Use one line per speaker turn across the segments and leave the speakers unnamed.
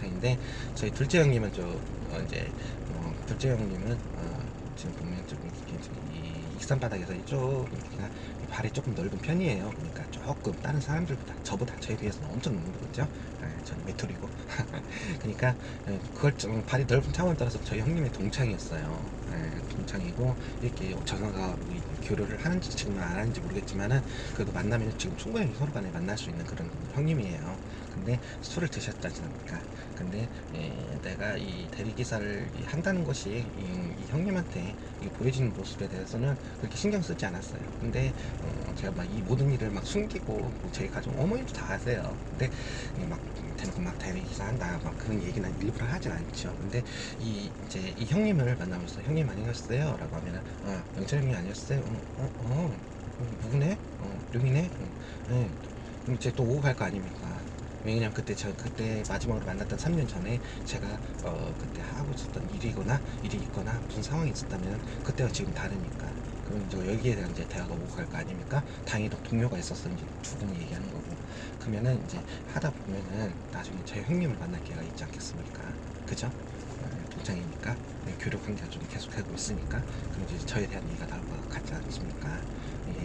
동창인데 저희 둘째 형님은 저 어, 이제 어, 둘째 형님은 어, 지금 보면 좀 이렇게 좀이 익산 바닥에서 좀 그냥 발이 조금 넓은 편이에요. 그러니까 조금 다른 사람들보다 저보다 저에 비해서는 엄청 넓은 거죠. 아, 저는 메토리고. 그러니까 예, 그걸 좀 발이 넓은 차원 따라서 저희 형님의 동창이었어요. 예, 동창이고 이렇게 전화가 우리 교류를 하는지 지금은 안 하는지 모르겠지만은 그래도 만나면 지금 충분히 서로 간에 만날 수 있는 그런 형님이에요. 근데 술을 드셨지 않습니까? 근데 예, 내가 이 대리기사를 이 한다는 것이 이, 이 형님한테 이 보여지는 모습에 대해서는 그렇게 신경 쓰지 않았어요. 근데 어, 제가 막 이 모든 일을 막 숨기고 뭐 저희 가족 어머님도 다 아세요. 근데 이막 대놓고 막 대리기사 한다 막 그런 얘기는 일부러 하진 않죠. 근데 이 이제 이 형님을 만나면서 형님 아니었어요? 라고 하면은 아 영철 형이 아니었어요? 어, 어, 어, 어, 누구네? 어, 룡이네? 어, 네. 그럼 이제 또 오고 갈 거 아닙니까? 왜냐면 그때 저 그때 마지막으로 만났던 3년 전에 제가 어 그때 하고 있었던 일이거나 일이 있거나 무슨 상황이 있었다면 그때와 지금 다르니까 그럼 이제 여기에 대한 이제 대화가 오고 갈 거 아닙니까? 다행히도 동료가 있었는지 두 분이 얘기하는 거고 그러면은 이제 하다 보면은 나중에 제 형님을 만날 기회가 있지 않겠습니까? 그죠? 어, 동창이니까 네, 교류 관계가 좀 계속하고 있으니까 그럼 이제 저에 대한 얘기가 나올 것 같지 않습니까?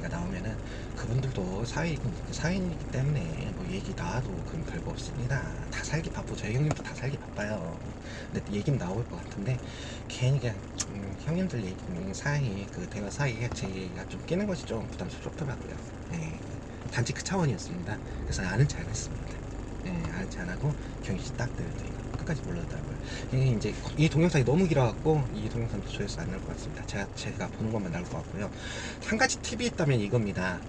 이 얘기가 나오면은 그분들도 사회인, 사회인이기 때문에 뭐 얘기 나와도 그건 별거 없습니다. 다 살기 바쁘고 저희 형님도 다 살기 바빠요. 근데 얘기는 나올 것 같은데 괜히 그냥 음, 형님들 얘기 음, 사이 그 대화 사이에 제 얘기가 좀 끼는 것이 좀 부담스럽더라고요. 예. 단지 그 차원이었습니다. 그래서 아는 체안 했습니다. 예, 안 하고 경희 씨딱 들더니 끝까지 몰라더라고요. 이게 이제 이 동영상이 너무 길어갖고 이 동영상도 조회수 안 나올 것 같습니다. 제가 제가 보는 것만 나올 것 같고요. 한 가지 팁이 있다면 이겁니다.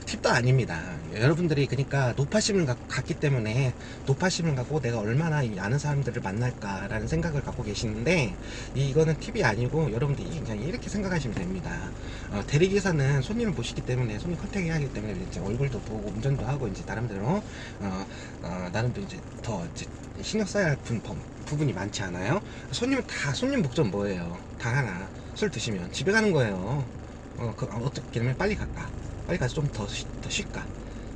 팁도 아닙니다. 여러분들이 그러니까 노파심을 갖- 갖기 때문에 노파심을 갖고 내가 얼마나 이 아는 사람들을 만날까라는 생각을 갖고 계시는데 이 거는 팁이 아니고 여러분들이 그냥 이렇게 생각하시면 됩니다. 어, 대리기사는 손님을 모시기 때문에 손님 컨택해야 하기 때문에 이제 얼굴도 보고 운전도 하고 이제 나름대로 어, 어, 나름대로 이제 더 이제 신경 써야 할 부, 부분이 많지 않아요? 손님 다 손님 목적 뭐예요? 다 하나 술 드시면 집에 가는 거예요. 어, 그, 어떻게 하면 빨리 갈까? 빨리 가서 좀 더 더 쉴까?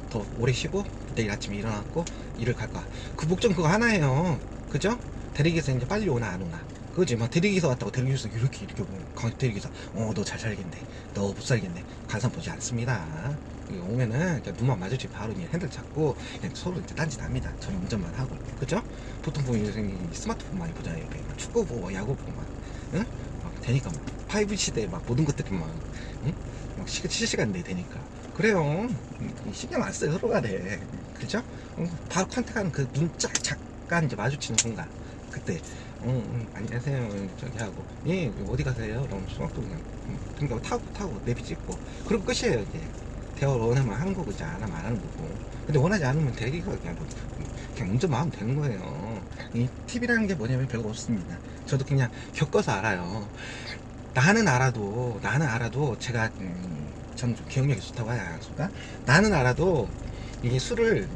더 오래 쉬고 내일 아침에 일어났고 일을 갈까? 그 목적 그거 하나예요. 그죠? 대리기사 이제 빨리 오나 안 오나? 그지? 막 대리기사 왔다고 대리기사 이렇게 이렇게 보면 강 대리기사 어 너 잘 살겠네 너 못 살겠네 관상 보지 않습니다 오면은 그냥 눈만 마주치고 바로 그냥 핸들 잡고 그냥 서로 이제 딴짓 합니다 저는 운전만 하고 그죠? 보통 보면 요새 이 스마트폰 많이 보잖아요 막 축구 보고 야구 보고 막 응? 막 되니까 막5 시대에 막 모든 것들이 막 응? 막 시, 실시간 내 되니까. 그래요. 음, 신경 안 써요. 서로 간에 그죠? 어, 바로 컨택하는 그 눈짝 잠깐 이제 마주치는 순간. 그때 어, 음, 안녕하세요. 저기 하고. 예 어디 가세요? 그럼 수학도 그냥 음, 그러니까 타고 타고 내비 찍고. 그리고 끝이에요 이제 대화를 원하면 하는 거고 이제 안 하면 안 하는 거고. 근데 원하지 않으면 대기가 그냥 뭐, 그냥 운전만 하면 되는 거예요. 이 팁이라는 게 뭐냐면 별거 없습니다. 저도 그냥 겪어서 알아요 나는 알아도 나는 알아도 제가 음, 저는 좀 기억력이 좋다고 하지 않았을까? 나는 알아도 이게 술을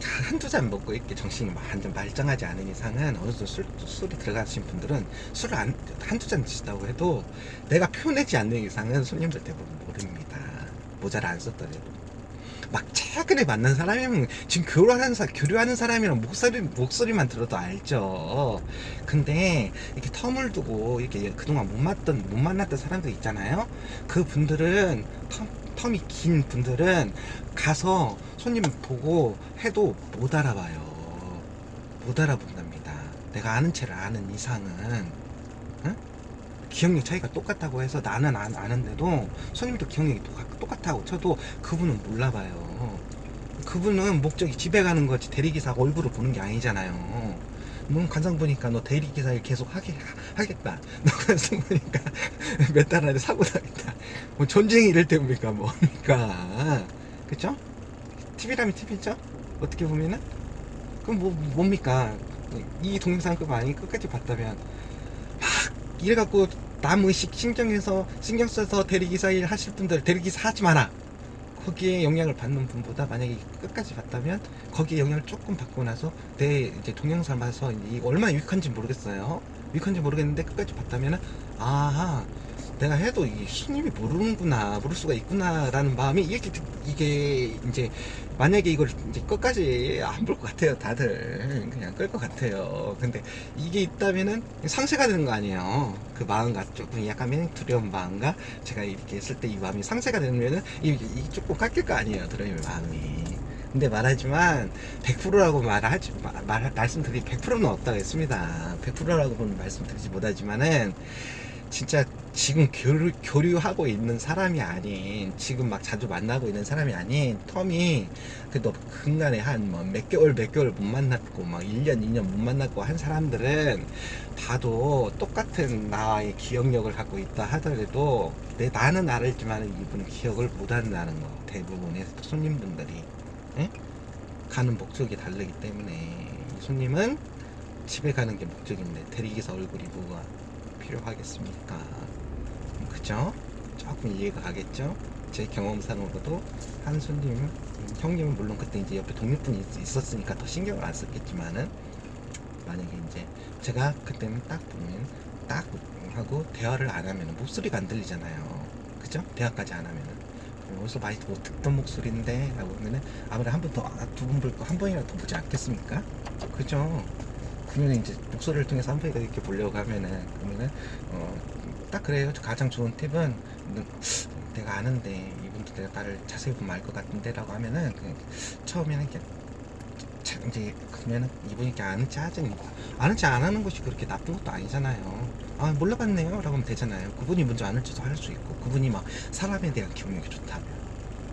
한두 잔 먹고 이렇게 정신이 막 완전 말짱하지 않은 이상은 어느 정도 술, 술이 들어가신 분들은 술을 안, 한두 잔 드시다고 해도 내가 표내지 않는 이상은 손님들 대부분 모릅니다. 모자를 안 썼더라도. 막 최근에 만난 사람이면 지금 교류하는 사 교류하는 사람이랑 목소리 목소리만 들어도 알죠. 근데 이렇게 텀을 두고 이렇게 그동안 못 만났던 못 만났던 사람들 있잖아요. 그 분들은 텀, 텀이 긴 분들은 가서 손님 보고 해도 못 알아봐요. 못 알아본답니다. 내가 아는 채를 아는 이상은 응? 기억력 차이가 똑같다고 해서 나는 안, 아는데도 손님도 기억력이 똑같, 똑같 다고 쳐도 그분은 몰라봐요. 그분은 목적이 집에 가는 거지 대리기사가 얼굴을 보는 게 아니잖아요. 넌 관상 보니까 너 대리기사 일 계속 하게, 하겠다. 너 관상 보니까 몇 달 안에 사고 나겠다. 뭐 전쟁이 이럴 때입니까 뭡니까? 그쵸? 팁이라면 팁이죠? 어떻게 보면은? 그럼 뭐, 뭡니까? 이 동영상 그 많이 끝까지 봤다면 막 이래갖고 남 의식 신경해서 신경 써서 대리기사 일 하실 분들 대리기사 하지 마라. 거기에 영향을 받는 분보다 만약에 끝까지 봤다면 거기에 영향을 조금 받고 나서 내 이제 동영상 봐서 이 얼마나 유익한지 모르겠어요. 유익한지 모르겠는데 끝까지 봤다면은 아하 내가 해도 이 손님이 모르는구나 모를 수가 있구나라는 마음이 이게 이게 이제 만약에 이걸 이제 끝까지 안 볼 것 같아요 다들. 그냥 끌 것 같아요. 근데 이게 있다면은 상쇄가 되는 거 아니에요. 그 마음과 조금 약간 두려운 마음과 제가 이렇게 했을 때 이 마음이 상쇄가 되면은 이, 이 조금 깎일 거 아니에요 드럼의 마음이. 근데 말하지만 100%라고 말하지 마- 말 말씀드리 100%는 없다고 했습니다. 100%라고는 말씀드리지 못하지만은 진짜 지금 교류, 교류하고 있는 사람이 아닌 지금 막 자주 만나고 있는 사람이 아닌 텀이 그래도 근간에 한 뭐 몇 개월 몇 개월 못 만났고 막 1년 2년 못 만났고 한 사람들은 봐도 똑같은 나의 기억력을 갖고 있다 하더라도 내 나는 알지만 이분은 기억을 못 한다는 거 대부분의 손님분들이 예? 가는 목적이 다르기 때문에 이 손님은 집에 가는 게 목적인데 대리기사 얼굴이 뭐가 필요하겠습니까? 그죠? 조금 이해가 가겠죠? 제 경험상으로도 한 손님, 음, 형님은 물론 그때 이제 옆에 독립분이 있- 있었으니까 더 신경을 안 썼겠지만은 만약에 이제 제가 그때는 딱 보면 딱 하고 대화를 안 하면은 목소리가 안 들리잖아요. 그죠? 대화까지 안 하면은 어디서 많이 뭐 듣던 목소리인데 라고 하면은 아무래도 한 번 더, 두 번 볼 거 한 번이라도 더 보지 않겠습니까? 그죠? 그러면 이제 목소리를 통해서 한 번이라도 이렇게 보려고 하면은 그러면은 어, 딱 그래요. 가장 좋은 팁은 너- 내가 아는데 이분도 내가 나를 자세히 보면 알 것 같은데라고 하면은 그 처음에는 이렇게 자- 이제 그러면은 이분이 이렇게 아는 체 하자니 아는 체 안 하는 것이 그렇게 나쁜 것도 아니잖아요. 아 몰라봤네요. 라고 하면 되잖아요. 그분이 먼저 아는 척도 할 수 있고 그분이 막 사람에 대한 기억력이 좋다면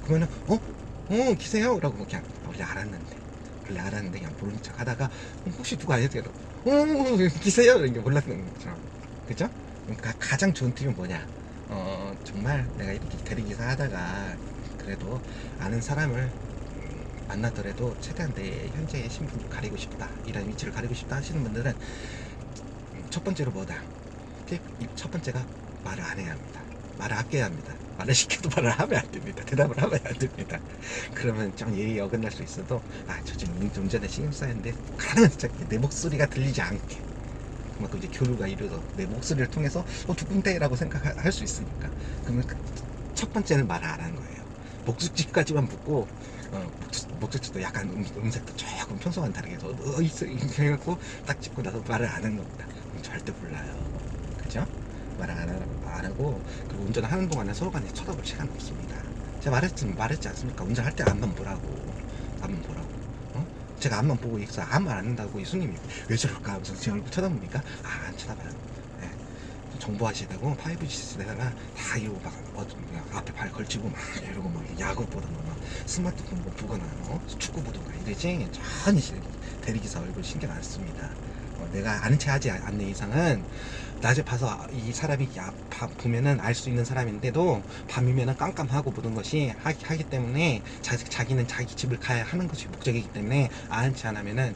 그러면은 어? 어 기세요? 라고 그냥 원래 알았는데 원래 알았는데 그냥 모르는 척 하다가 어, 혹시 누가 아니세요? 어 기세요? 이게 몰랐는 거죠. 그죠? 그러니까 가장 좋은 팁은 뭐냐? 어 정말 내가 이렇게 대리기사 하다가 그래도 아는 사람을 음, 만나더라도 최대한 내 현재의 신분을 가리고 싶다 이런 위치를 가리고 싶다 하시는 분들은 음, 첫 번째로 뭐다? 팁, 이첫 번째가 말을 안 해야 합니다. 말을 아껴야 합니다. 말을 시켜도 말을 하면 안 됩니다. 대답을 하면 안 됩니다. 그러면 좀 예의 어긋날 수 있어도 아 저 지금 운- 운전에 신경 써야하는데 가능한 내 목소리가 들리지 않게 그만큼 이제 교류가 이루어져 내 목소리를 통해서 어 누군데라고 생각할 수 있으니까 그러면 그첫 번째는 말을 안 하는 거예요. 목적지까지만 묻고 어, 목적, 목적지도 약간 음, 음색도 조금 평소와는 다르게 해서 어 있어 이렇게 해갖고 딱 찍고 나서 말을 안 하는 겁니다. 절대 몰라요. 그죠? 말을 안, 하- 안 하고 그리고 운전을 하는 동안에 서로 간에 쳐다볼 시간 없습니다. 제가 말했지 말했지 않습니까? 운전할 때 앞만 보라고 앞만 보라고. 어? 제가 앞만 보고 있어 말안 한다고 이 손님이 왜 저럴까 하면서 제 얼굴 쳐다봅니까? 아 안 쳐다봐요. 네. 정보하시다고 5G 시대다가 다 이러고 막 어, 앞에 발 걸치고 막 이러고 막 야구 보거나 막 스마트폰 뭐 보거나 어? 축구 보던가 이러지 전혀 시- 대리기사 얼굴 신경 안 씁니다. 어, 내가 아는 체 하지 않는 이상은 낮에 봐서 이 사람이 야, 바- 보면은 알 수 있는 사람인데도 밤이면은 깜깜하고 모든 것이 하기, 하기 때문에 자, 자기는 자기 집을 가야 하는 것이 목적이기 때문에 아는 체 안 하면은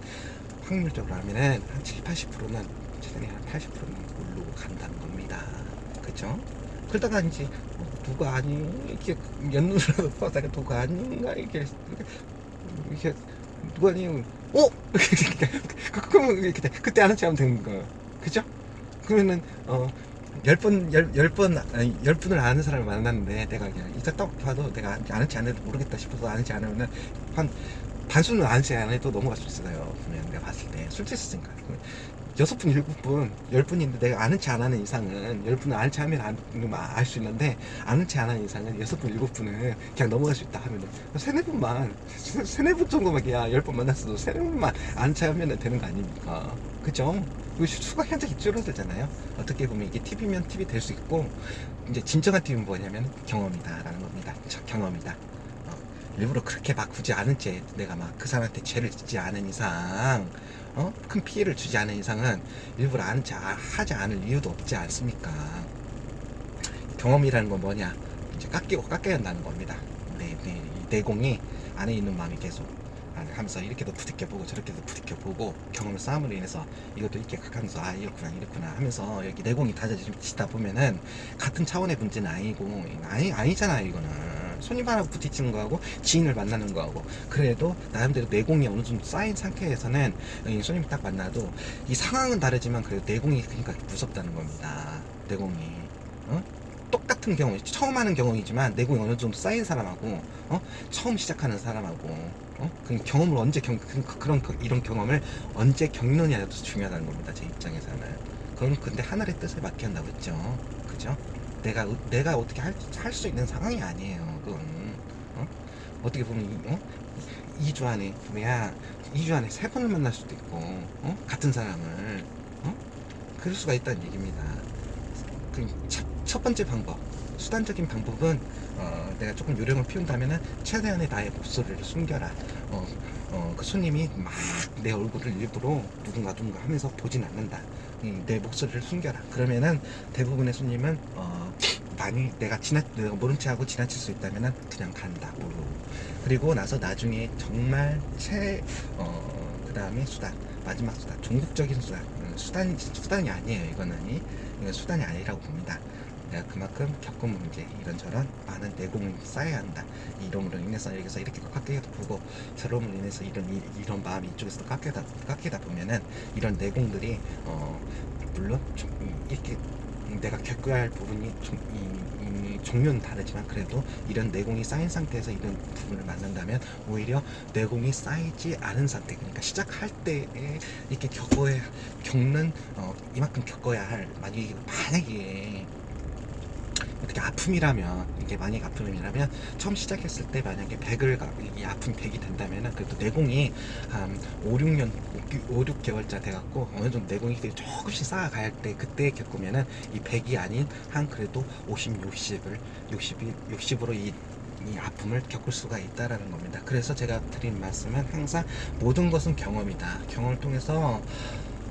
확률적으로 하면은 한 7, 80%는 최근에 한 80%는 골로 간다는 겁니다. 그죠? 그러다가 이제 어, 누가 아니 이렇게 연눈으로 보다가 누가 아닌가 이렇게 이렇게 누가 아니 어 그- 이렇게 돼. 그때 아는 체 하면 되는 거예요. 그죠? 그러면은 어 열 번, 열, 열 번, 아니, 열 분을 아는 사람을 만났는데, 내가 그냥, 이따 딱 봐도 내가 아는지 안 해도 모르겠다 싶어서 아는지 안 하면은, 한, 반수는 아는지 안 해도 넘어갈 수 있어요. 그냥 내가 봤을 때. 술 취했으니까. 여섯 분, 일곱 분, 열 분인데 내가 아는 체안 하는 이상은, 열 분을 아는 체 하면 알 수 있는데, 아는 체안 하는 이상은 여섯 분, 일곱 분은 그냥 넘어갈 수 있다 하면은, 세네 분만, 세- 세네 분 정도만 그냥 열 번 만났어도 세네 분만 아는 체 하면 되는 거 아닙니까? 그죠? 그 수가 현저히 줄어들잖아요. 어떻게 보면 이게 팁이면 팁이 될 수 있고, 이제 진정한 팁은 뭐냐면 경험이다라는 겁니다. 저 경험이다. 어, 일부러 그렇게 막 굳이 아는 채 내가 막 그 사람한테 죄를 짓지 않은 이상, 어? 큰 피해를 주지 않은 이상은 일부러 채 아- 하지 않을 이유도 없지 않습니까? 경험이라는 건 뭐냐? 이제 깎이고 깎여야 한다는 겁니다. 내, 내, 이 내공이 안에 있는 마음이 계속 아, 하면서 이렇게도 부딪혀보고 저렇게도 부딪혀보고 경험을 쌓음으로 인해서 이것도 이렇게 하면서 아 이렇구나 이렇구나 하면서 여기 내공이 다져지다 보면은 같은 차원의 문제는 아니고 아니 아니잖아요 이거는 손님 하나 부딪히는 거하고 지인을 만나는 거하고 그래도 나름대로 내공이 어느 정도 쌓인 상태에서는 이 손님 딱 만나도 이 상황은 다르지만 그래도 내공이 그러니까 무섭다는 겁니다 내공이 어? 똑같은 경험, 처음 하는 경험이지만 내공이 어느 정도 쌓인 사람하고, 어? 처음 시작하는 사람하고, 어? 그 경험을 언제 경, 그런, 그- 이런 경험을 언제 겪느냐도 중요하다는 겁니다. 제 입장에서는. 그건 근데 하늘의 뜻에 맡겨 한다고 했죠. 그죠? 내가, 내가 어떻게 할, 할수 있는 상황이 아니에요. 그건. 어? 어떻게 보면, 이- 어? 2주 안에, 야, 2주 안에 세 번을 만날 수도 있고, 어? 같은 사람을, 어? 그럴 수가 있다는 얘기입니다. 그 첫, 첫 번째 방법, 수단적인 방법은 어, 내가 조금 요령을 피운다면은 최대한의 나의 목소리를 숨겨라. 어, 어, 그 손님이 막 내 얼굴을 일부러 누군가 누군가 하면서 보진 않는다. 이, 내 목소리를 숨겨라. 그러면은 대부분의 손님은 어, 많이 내가 지나 내가 모른 체하고 지나칠 수 있다면은 그냥 간다. 오. 그리고 나서 나중에 정말 최 어, 그다음에 수단 마지막 수단 종국적인 수단 음, 수단이 수단이 아니에요 이거는 이건 수단이 아니라고 봅니다. 내가 그만큼 겪은 문제 이런저런 많은 내공을 쌓아야 한다. 이름으로 인해서 여기서 이렇게 깎이다 보고 저럼으로 인해서 이런 이, 이런 마음이 이쪽에서 깎이다 깎이다 보면은 이런 내공들이 어 물론 좀 이- 이렇게 내가 겪어야 할 부분이 좀 이, 이 종류는 다르지만 그래도 이런 내공이 쌓인 상태에서 이런 부분을 만난다면 오히려 내공이 쌓이지 않은 상태 그러니까 시작할 때에 이렇게 겪어야 겪는 어, 이만큼 겪어야 할 만약에 만약에 어떻게 아픔이라면 이게 만약 아픔이라면 처음 시작했을 때 만약에 100을 가, 이 아픔 100이 된다면은 그래도 내공이 한 5, 6년 5, 6개월자 돼갖고 어느 정도 내공이 조금씩 쌓아갈 할때 그때 겪으면은 이 100이 아닌 한 그래도 50, 60을 60이 60으로 이 이 아픔을 겪을 수가 있다라는 겁니다. 그래서 제가 드린 말씀은 항상 모든 것은 경험이다. 경험을 통해서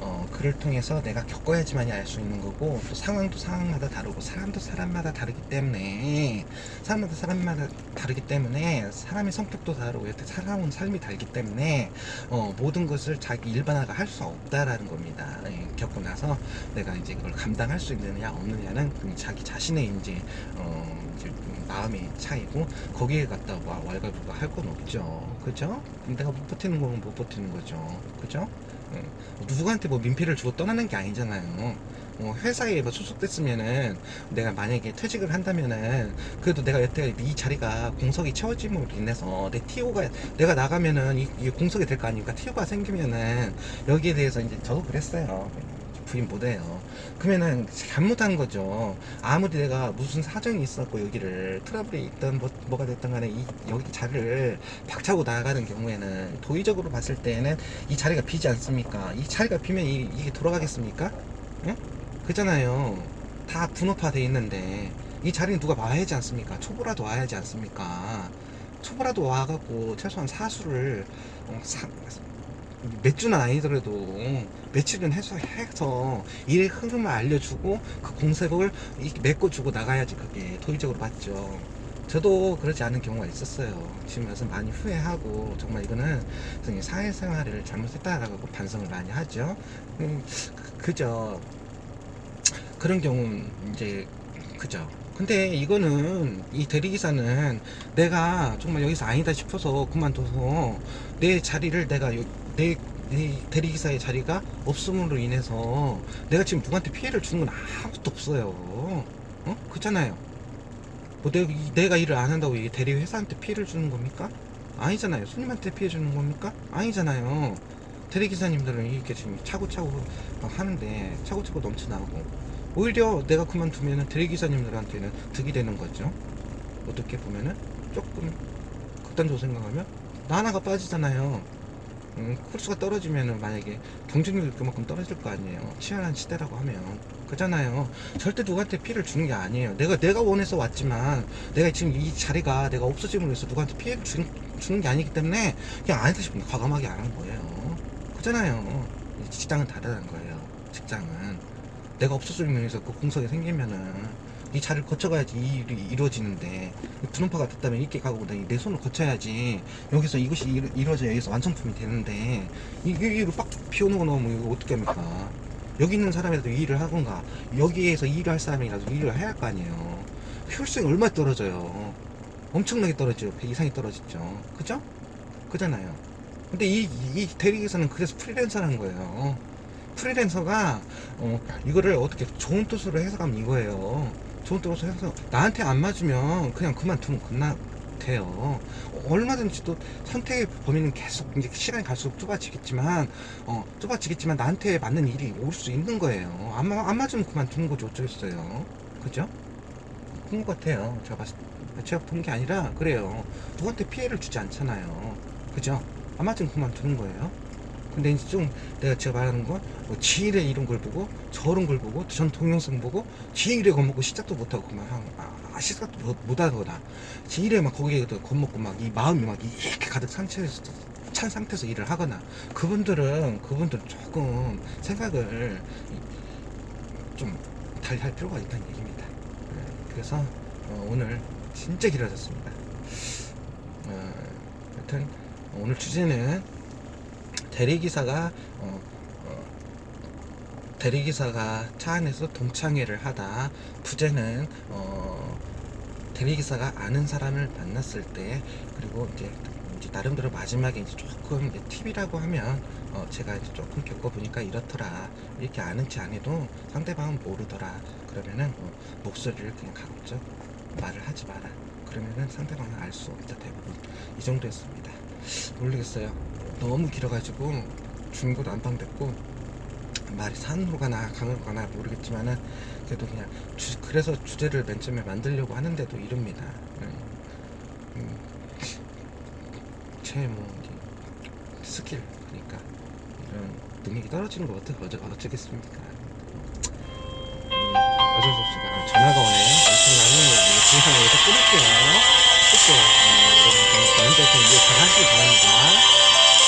어, 그를 통해서 내가 겪어야지만이 알 수 있는 거고 또 상황도 상황마다 다르고 사람도 사람마다 다르기 때문에 사람마다 사람마다 다르기 때문에 사람의 성격도 다르고 여태 살아온 삶이 다르기 때문에 어, 모든 것을 자기 일반화가 할 수 없다라는 겁니다. 예, 겪고 나서 내가 이제 그걸 감당할 수 있느냐 없느냐는 그 자기 자신의 이제 어, 이제 마음의 차이고 거기에 갖다 와 왈가불가 할 건 없죠. 그죠? 내가 못 버티는 거면 못 버티는 거죠. 그죠? 예. 누구한테 뭐 민폐를 주고 떠나는 게 아니잖아요. 어, 회사에 뭐 소속됐으면은 내가 만약에 퇴직을 한다면은 그래도 내가 여태 이 자리가 공석이 채워짐으로 인해서 내 TO가 내가 나가면은 이, 이 공석이 될 거 아닙니까? TO가 생기면은 여기에 대해서 이제 저도 그랬어요. 부인 못해요. 그러면은 잘못한 거죠. 아무리 내가 무슨 사정이 있었고 여기를 트러블이 있던 뭐, 뭐가 됐던 간에 이 여기 자리를 박차고 나가는 경우에는 도의적으로 봤을 때는 이 자리가 비지 않습니까? 이 자리가 비면 이, 이게 돌아가겠습니까? 예? 그잖아요. 다 분업화 돼 있는데 이 자리는 누가 와야지 않습니까? 초보라도 와야지 않습니까? 초보라도 와갖고 최소한 사수를 어, 사, 몇 주는 아니더라도 며칠은 해서 해서 일의 흐름을 알려주고 그 이렇게 메꿔주고 나가야지 그게 도의적으로 맞죠. 저도 그러지 않은 경우가 있었어요. 지금 와서 많이 후회하고 정말 이거는 사회생활을 잘못했다라고 반성을 많이 하죠. 음, 그- 그저 그런 경우 이제 그죠. 근데 이거는 이 대리기사는 내가 정말 여기서 아니다 싶어서 그만둬서 내 자리를 내가 요- 내, 내 대리기사의 자리가 없음으로 인해서 내가 지금 누구한테 피해를 주는 건 아무것도 없어요. 어? 그렇잖아요. 뭐 내가, 이- 내가 일을 안 한다고 이 대리 회사한테 피해를 주는 겁니까? 아니잖아요. 손님한테 피해 주는 겁니까? 아니잖아요. 대리기사님들은 이렇게 지금 차고차고 막 하는데 차고차고 넘쳐나오고 오히려 내가 그만두면은 대리기사님들한테는 득이 되는 거죠. 어떻게 보면은 조금 극단적으로 생각하면 나 하나가 빠지잖아요. 음, 코스가 떨어지면은 만약에 경쟁률이 그만큼 떨어질 거 아니에요. 치열한 시대라고 하면 그잖아요. 절대 누구한테 피해를 주는 게 아니에요. 내가 내가 원해서 왔지만 내가 지금 이 자리가 내가 없어짐으로 해서 누구한테 피해를 주는, 주는 게 아니기 때문에 그냥 안 했다 싶으면 과감하게 안 하는 거예요. 그잖아요. 직장은 다르다는 거예요. 직장은 내가 없어짐으로 해서 그 공석이 생기면은 이 자리를 거쳐가야지 이 일이 이루어지는데 분홍파가 됐다면 이렇게 가고 내, 내 손을 거쳐야지 여기서 이것이 이루, 이루어져 여기서 완성품이 되는데 이 여기로 빡 피워놓고 놓으면 이거 어떻게 합니까? 여기 있는 사람이라도 이 일을 하건가 여기에서 이 일을 할 사람이라도 이 일을 해야 할 거 아니에요. 효율성이 얼마나 떨어져요. 엄청나게 떨어져요. 100 이상이 떨어지죠. 그죠? 그잖아요. 근데 이, 이 대리기사는 그래서 프리랜서라는 거예요. 프리랜서가 어, 이거를 어떻게 좋은 뜻으로 해석하면 이거예요. 좋은 쪽으로 해서 나한테 안 맞으면 그냥 그만두면 끝나 돼요. 어, 얼마든지 또 선택의 범위는 계속 이제 시간이 갈수록 좁아지겠지만 어 좁아지겠지만 나한테 맞는 일이 올 수 있는 거예요. 안, 마- 안 맞으면 그만두는 거죠 어쩌겠어요. 그죠? 그런 것 같아요. 제가 봤을 때 제가 본 게 아니라 그래요. 누구한테 피해를 주지 않잖아요. 그죠? 안 맞으면 그만두는 거예요. 근데 이제 좀 내가 제가 말하는 건 뭐 지일에 이런 걸 보고 저런 걸 보고 전 동영상 보고 지일에 겁먹고 시작도 못하고 그만 한, 아, 시작도 못, 못하거나 지일에 막 거기에 겁먹고 막 이 마음이 막 이렇게 가득 상처에서 찬 상태에서 일을 하거나 그분들은 그분들 조금 생각을 좀 달리 할 필요가 있다는 얘기입니다. 네, 그래서 어, 오늘 진짜 길어졌습니다. 어, 여튼 오늘 주제는 대리기사가 어, 어, 대리기사가 차 안에서 동창회를 하다 부제는 어, 대리기사가 아는 사람을 만났을 때 그리고 이제, 이제 나름대로 마지막에 이제 조금 이제 팁이라고 하면 어, 제가 이제 조금 겪어보니까 이렇더라. 이렇게 아는 체 안 해도 상대방은 모르더라. 그러면은 어, 목소리를 그냥 가급적 말을 하지 마라. 그러면은 상대방은 알 수 없다. 대부분. 이 정도였습니다. 모르겠어요 너무 길어가지고 중고도 안방됐고 말이 산으로 가나 강으로 가나 모르겠지만은 그래도 그냥 주- 그래서 주제를 맨 처음에 만들려고 하는데도 이럽니다. 음, 음, 제뭐 스킬 그러니까 이런 능력이 떨어지는 거 어떻게 어쩌, 어쩌겠습니까? 음, 어쩔 수 없이 아, 전화가 오네요. 엄청나는 영상 여기서 끊을게요. 끊을게요. 음, 여러분 저는 저한테 좀 이해 잘 하시기 바랍니다.